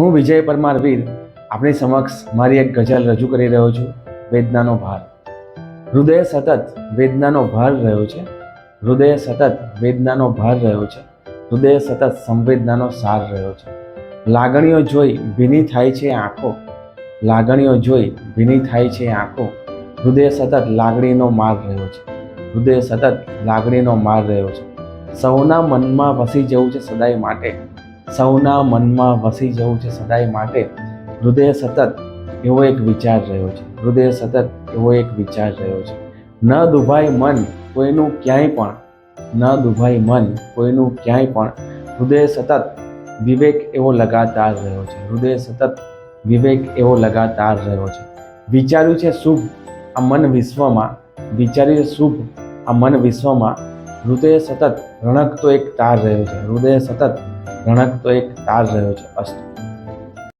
હું વિજય પરમાર વીર આપણી સમક્ષ મારી એક ગઝલ રજૂ કરી રહ્યો છું, વેદનાનો ભાર. હૃદય સતત વેદનાનો ભાર રહ્યો છે. હૃદય સતત વેદનાનો ભાર રહ્યો છે. હૃદય સતત સંવેદનાનો સાર રહ્યો છે. લાગણીઓ જોઈ ભીની થાય છે આંખો. લાગણીઓ જોઈ ભીની થાય છે આંખો. હૃદય સતત લાગણીનો માર રહ્યો છે. હૃદય સતત લાગણીનો માર રહ્યો છે. સૌના મનમાં વસી જવું છે સદાય માટે. સૌના મનમાં વસી જવું છે સદાય માટે. હૃદય સતત એવો એક વિચાર રહ્યો છે. હૃદય સતત એવો એક વિચાર રહ્યો છે. ન દુભાય મન કોઈનું ક્યાંય પણ. ન દુભાય મન કોઈનું ક્યાંય પણ. હૃદય સતત વિવેક એવો લગાતાર રહ્યો છે. હૃદય સતત વિવેક એવો લગાતાર રહ્યો છે. વિચાર્યું છે શુભ, આ મન વિશ્વમાં. વિચાર્યું શુભ, આ મન વિશ્વમાં. હૃદય સતત રણકતો એક તાર રહ્યો છે. હૃદય સતત રણકતો એક તાર રહ્યો છે અસ્તુ.